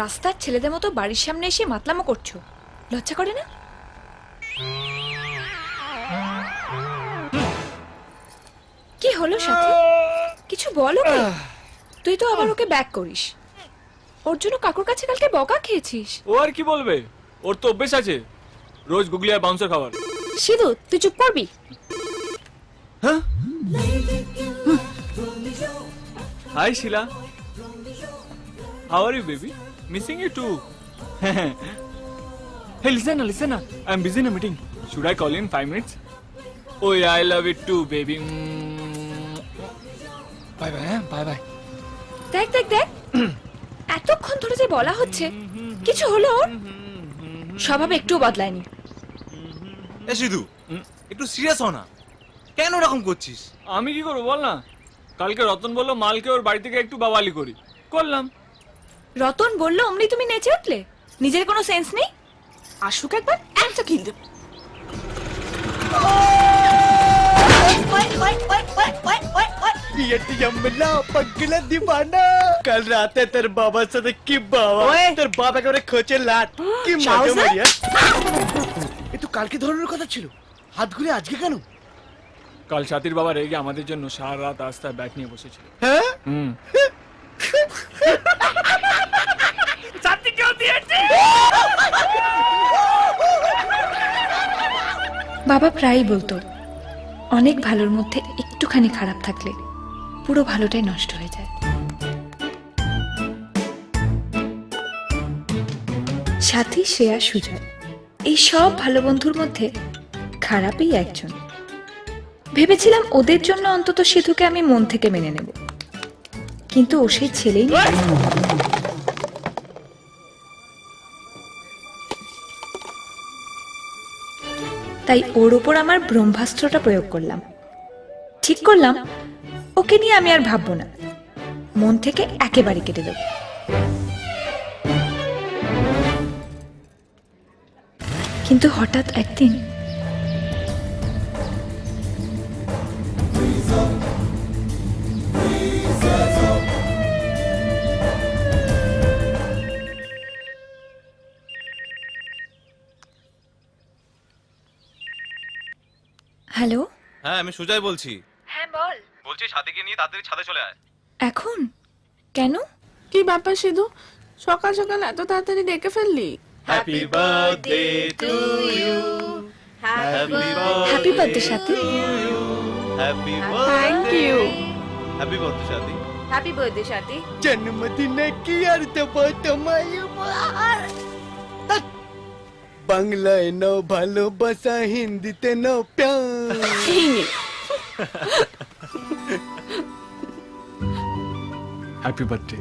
রাস্তার ছেলেদের মতো বাড়ির সামনে এসে মাতলামো করছ। লজ্জা করে না? কি হলো সাথী? কিছু বলো তুই তো আবার ওকে ব্যাক করিস। ওর জন্য কাকুর কাছে কালকে বকা খেয়েছিস। ও আর কি বলবে? ওর তো অভ্যেস আছে। রোজ গুগলি আর বাউন্সার খাবার সিধু তুই চুপ করবি? Hi Shila. How are you baby missing you too Hey, listen listen. I'm busy in a meeting. Should I call you in five minutes? Oh yeah, I love it too, baby. Mm. Bye bye, eh? bye bye. দেখ দেখ দেখ এতক্ষণ ধরে যে বলা হচ্ছে কিছু হলো ওর স্বভাব একটু বদলায়নি এ সিধু একটু সিরিয়াস হ না কেন এরকম করছিস আমি কি করব বল না কালকে রতন বলল মালকে ওর বাড়ি থেকে একটু বাবালি করি করলাম রতন বলল অমনি তুমি নেচে উঠলে? নিজের কোনো সেন্স নেই? আসুক একবার একটা কিনতে। তোর বাবার সাথে বাবা? তোর খোঁচে কি কালকে কথা ছিল। আজকে কেন? কাল বাবা রেগে আমাদের জন্য সারা রাত আস্তায় ব্যাগ নিয়ে বসেছিল। হ্যাঁ? বাবা প্রায়ই বলতো, অনেক ভালোর মধ্যে একটুখানি খারাপ থাকলে পুরো ভালোটাই নষ্ট হয়ে যায়। সাথী, শ্রেয়া, সুজয়, এই সব ভালো বন্ধুর মধ্যে খারাপই একজন। ভেবেছিলাম ওদের জন্য অন্তত সিধুকে আমি মন থেকে মেনে নেব। কিন্তু ও সেই ছেলেই তাই ওর উপর আমার ব্রহ্মাস্ত্রটা প্রয়োগ করলাম। ঠিক করলাম, ওকে নিয়ে আমি আর ভাববো না। মন থেকে একেবারে কেটে দেব। কিন্তু হঠাৎ একদিন হ্যাঁ আমি সুজয় বলছি। হ্যাঁ বল। বলছি সাথীকে নিয়ে তাড়াতাড়ি ছাদে চলে আয়। এখন? কেন? কি ব্যাপার সিধু? সকাল সকাল এত তাড়াতাড়ি ডেকে ফেললি? Happy birthday to you happy happy birthday Sathi happy thank you happy birthday Sathi happy birthday Sathi জন্মদিনে কি আর দেব তোমায়। বাংলায় নাও ভালোবাসা হিন্দিতে নাও প্যার happy birthday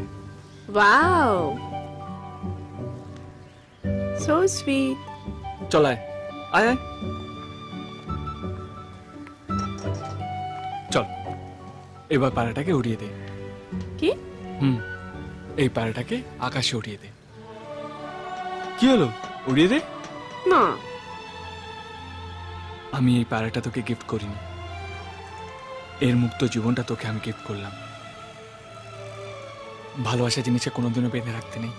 wow so sweet চল আয় আয় আয় চল এবার পাড়াটাকে উড়িয়ে দে কি হুম এই পাড়াটাকে আকাশে উড়িয়ে দে কি হলো উড়িয়ে দে না আমি এই পাড়াটা তোকে গিফট করিনি। এর মুক্ত জীবনটা তোকে আমি গিফট করলাম। ভালোবাসা জিনিসে কোনোদিনও বেঁধে রাখতে নেই।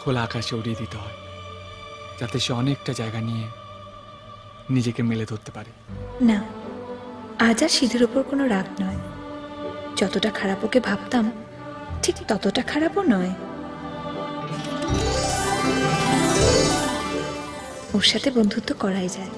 খোলা আকাশে উড়িয়ে দিতে হয় যাতে সে অনেকটা জায়গা নিয়ে নিজেকে মেলে ধরতে পারে। না আজ আর সিধুর ওপর কোনো রাগ নয়। যতটা খারাপ ওকে ভাবতাম ঠিক ততটা খারাপও নয়। ওর সাথে বন্ধুত্ব করাই যায়।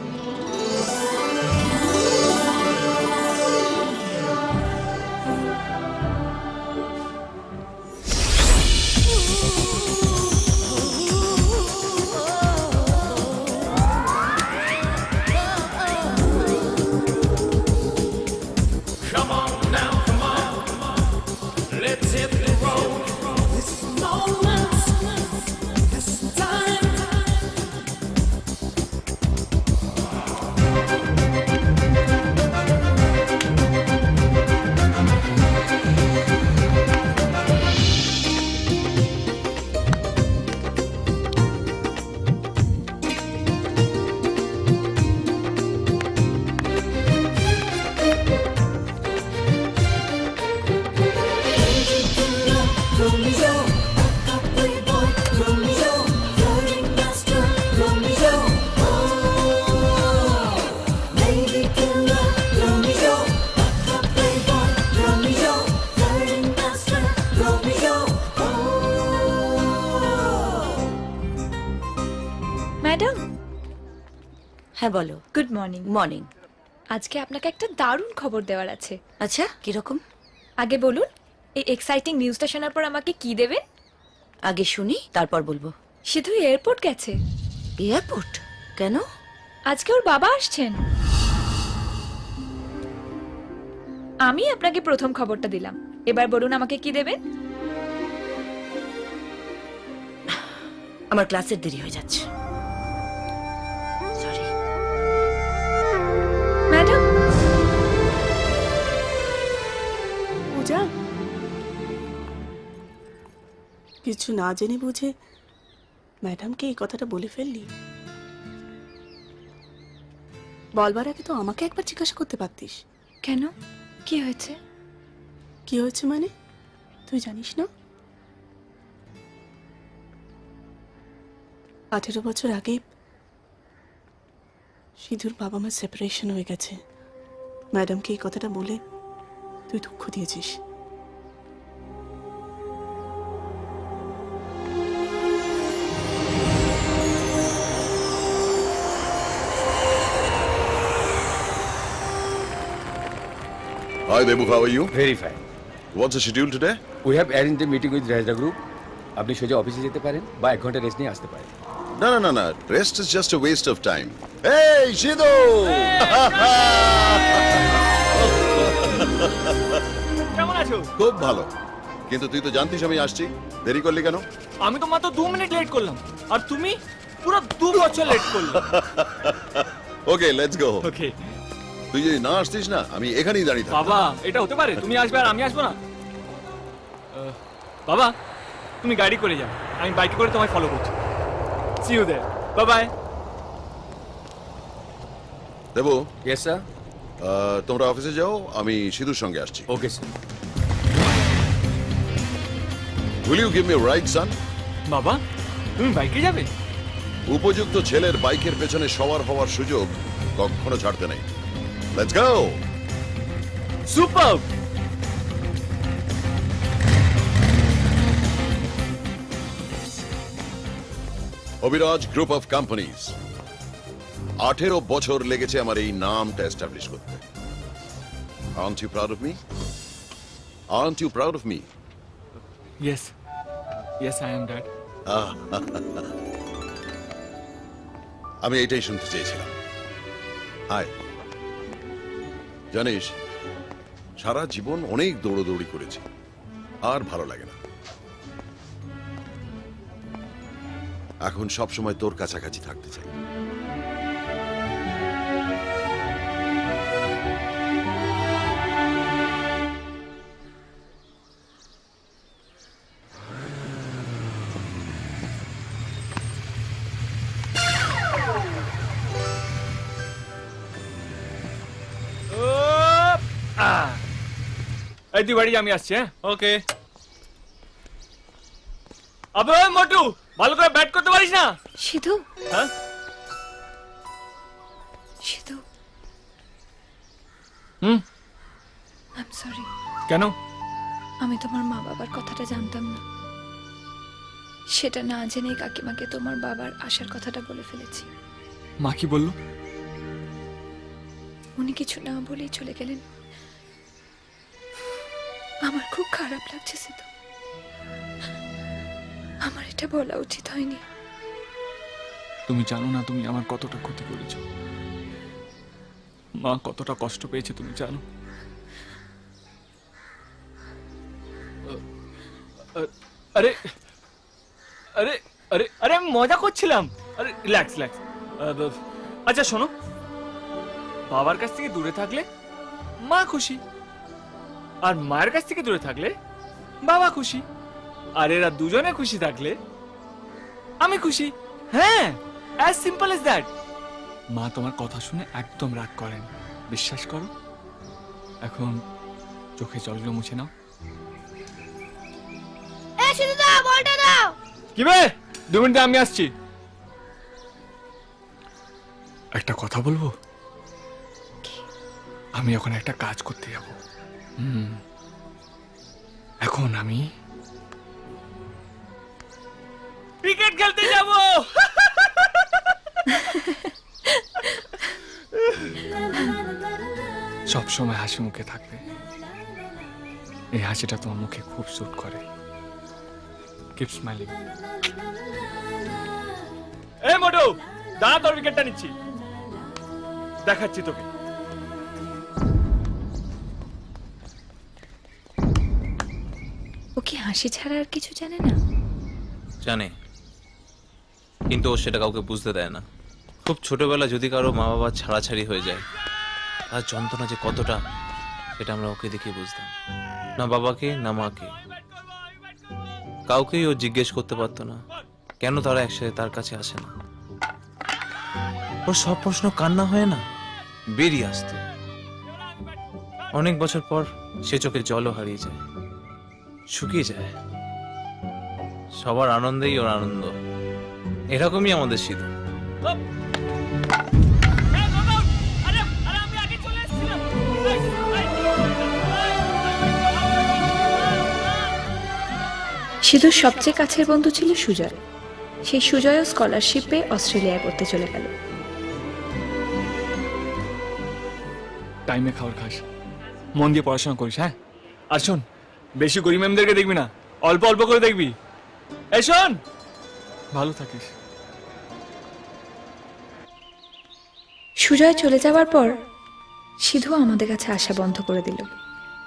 ম্যাডাম? হ্যাঁ বলো। গুড মর্নিং মর্নিং আজকে আপনাকে একটা দারুণ খবর দেওয়ার আছে। আচ্ছা কীরকম? আগে বলুন এই এক্সাইটিং নিউজটা শোনার পর আমাকে কি দেবেন? আগে শুনি তারপর বলব। শুধু এয়ারপোর্ট গেছে। এয়ারপোর্ট কেন? আজকে ওর বাবা আসছেন। আমি আপনাকে প্রথম খবরটা দিলাম। এবার বলুন আমাকে কি দেবেন? আমার ক্লাসের দেরি হয়ে যাচ্ছে। কিছু না জেনে বুঝে ম্যাডামকে এই কথাটা বলে ফেললি? বলবার আগে তো আমাকে একবার জিজ্ঞাসা করতে পারতিস। কেন? কি হয়েছে? কি হয়েছে মানে? তুই জানিস না? আঠেরো বছর আগে সিধুর বাবা মার সেপারেশন হয়ে গেছে। ম্যাডামকে এই কথাটা বলে তুই দুঃখ দিয়েছিস। Hi, Debu. How are you? Very fine What's the schedule today? We have arrange the meeting with Rajda group আপনি সোজা অফিসে যেতে পারেন বা এক ঘণ্টা রেস্ট নিয়ে আসতে পারেন No, no, no, no. Rest is just a waste of time. Hey, Shido! কেমন আছো খুব ভালো কিন্তু তুই তো জানতিস আমি আসছি দেরি করলি কেন আমি তো মাত্র দু মিনিট লেট করলাম আর তুমি পুরো দু বছর লেট করলে ওকে লেটস গো ওকে তুই যদি না আসতিস না আমি এখানেই দাঁড়িয়ে থাকতাম। বাবা এটা হতে পারে তুমি আসবে আর আমি আসব না। আহ, বাবা তুমি গাড়ি করে যাও আমি বাইকে করে তোমায় ফলো করছি। See you there bye bye Debu? Yes sir ah, তোমরা অফিসে যাও আমি সিধুর সঙ্গে আসছি। Okay sir will you give me right son বাবা তুমি বাইকে যাবে? উপযুক্ত ছেলের বাইকের পেছনে সওয়ার হওয়ার সুযোগ কখনো ছাড়তে নেই। Let's go super Abiraj group of companies আঠেরো বছর লেগেছে আমার এই নামটা এস্টাবলিশ করতে। Are you proud of me are you proud of me yes yes I am dad আমি এটাই শুনতে চেয়েছিলাম। হাই জানিস, সারা জীবন অনেক দৌড়দৌড়ি করেছি, আর ভালো লাগে না। এখন সব সময় তোর কাছাকাছি থাকতে চাই। এই তুই বাড়ি যা, আমি আসছি হ্যাঁ? ওকে। আবে ওই মোটু ভালো করে ব্যাট করতে পারিস না? সিধু? হ্যাঁ? সিধু? হুম? আই এম সরি কেন? আমি তোমার মা বাবার কথাটা জানতাম না। সেটা না জেনে কাকিমাকে তোমার বাবার আসার কথাটা বলে ফেলেছি। মা কি বলল? উনি কিছু না বলেই চলে গেলেন। আমার খুব খারাপ লাগছে সিধু। আমার এটা বলা উচিত হয়নি। তুমি জানো না তুমি আমার কতটা ক্ষতি করেছ। মা কতটা কষ্ট পেয়েছে, তুমি জানো। আরে আরে আরে আরে মজা করছিলাম। আরে রিল্যাক্স রিল্যাক্স আচ্ছা শোনো। বাবার কাছ থেকে দূরে থাকলে মা খুশি। আর মায়ের কাছ থেকে দূরে থাকলে? বাবা খুশি। আর এরা দুজনে খুশি থাকলে? আমি খুশি। হ্যাঁ অ্যাজ সিম্পল এজ দ্যাট মা তোমার কথা শুনে একদম রাগ করেন। বিশ্বাস করো। এখন চোখে জলগুলো মুছে নাও। কি বে? দু মিনিটে আমি আসছি। একটা কথা বলব? আমি এখন একটা কাজ করতে যাব। এখন আমি ক্রিকেট খেলতে যাব। সব সময় হাসি মুখে থাকবে। এই হাসিটা তোমার মুখে খুব স্যুট করে। কিপ স্মাইলিং এ মোটু দাঁড়া তোর উইকেটটা নিচ্ছি। দেখাচ্ছি তোকে। ও কি হাসি ছাড়া আর কিছু জানে না? জানে। কিন্তু ও সেটা কাউকে বুঝতে দেয় না। খুব ছোটবেলা যদি কারও মা বাবা ছাড়াছাড়ি হয়ে যায়, তার যন্ত্রণা যে কতটা, সেটা আমরা ওকে দেখে বুঝতাম। না বাবাকে, না মাকে। কাউকেই ও জিজ্ঞেস করতে পারতো না, কেন তারা একসাথে তার কাছে আসে না। ওর সব প্রশ্ন কান্না হয় না, বেরিয়ে আসতো। অনেক বছর পর সে চোখে জলও হারিয়ে যায়। শুকিয়ে যায়। সবার আনন্দেই ওর আনন্দ। এরকমই আমাদের সিধু সিধুর সবচেয়ে কাছের বন্ধু ছিল সুজয়। সেই সুজয়ও স্কলারশিপে অস্ট্রেলিয়ায় পড়তে চলে গেল। টাইমে খাবার খাস। মন দিয়ে পড়াশোনা করিস হ্যাঁ? আর শোন বেশি গরিব ম্যামদেরকে দেখবি না। অল্প অল্প করে দেখবি। এই শোন। ভালো থাকিস। সুজয় চলে যাওয়ার পর সিধু আমাদের কাছে আসা বন্ধ করে দিল।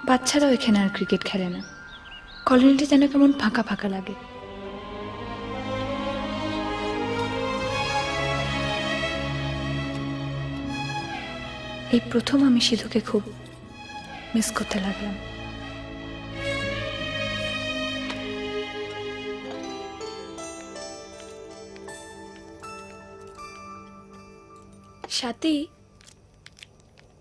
বাচ্চারাও এখানে আর ক্রিকেট খেলে না। কলোনিটা যেন কেমন ফাঁকা ফাঁকা লাগে। এই প্রথম আমি সিধুকে খুব মিস করতে লাগলাম। সাথী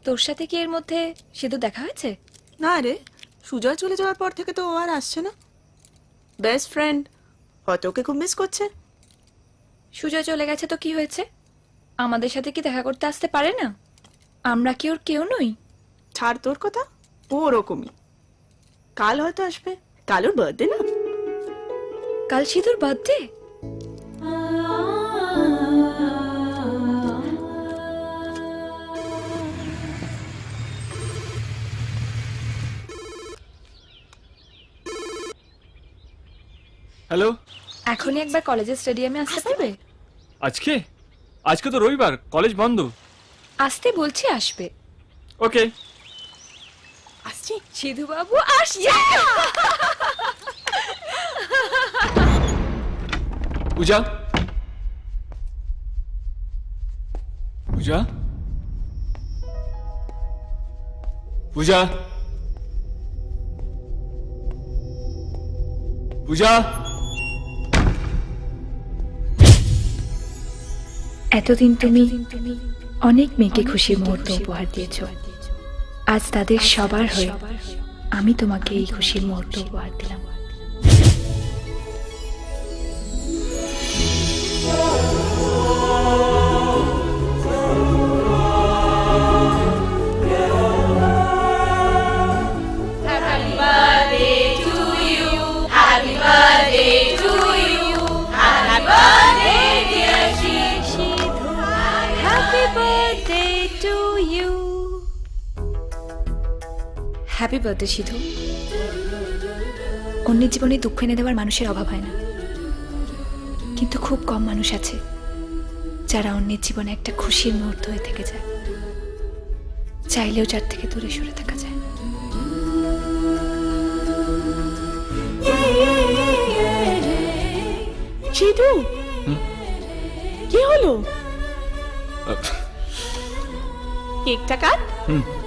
তোর সাথে কি এর মধ্যে সিধু দেখা হয়েছে? না রে সুজয় চলে যাওয়ার পর থেকে তো ও আর আসছে না। বেস্ট ফ্রেন্ড হয়তো ওকে খুব মিস করছে। সুজয় চলে গেছে তো কি হয়েছে? আমাদের সাথে কি দেখা করতে আসতে পারে না? আমরা কি ওর কেউ নই? ছাড় তোর কথা ও ওরকমই। কাল হয়তো আসবে কাল ওর বার্থডে না? কাল সিধুর বার্থডে হ্যালো? এখনই একবার কলেজের স্টেডিয়ামে আসতে পারবে? আজকে? আজকে তো রবিবার কলেজ বন্ধ। আসতে বলছি আসবে। ওকে। আসছি। সিধু বাবু আসছে! পূজা? পূজা? পূজা? পূজা? এতদিন তুমি অনেক মেয়েকে খুশির মুহূর্ত উপহার দিয়েছ। আজ তাদের সবার হয়ে আমি তোমাকে এই খুশির মুহূর্ত উপহার দিলাম। Happy birthday to you happy birthday Sidhu অন্যের জীবনে দুঃখ এনে দেওয়ার মানুষের অভাব হয় না। কিন্তু খুব কম মানুষ আছে যারা অন্যের জীবনে একটা খুশির মুহূর্ত হয়ে থেকে যায়। চাইলেও যার থেকে দূরে সরে থাকা যায়। সিধু কি হলো? কেকটা কাট। দিলাম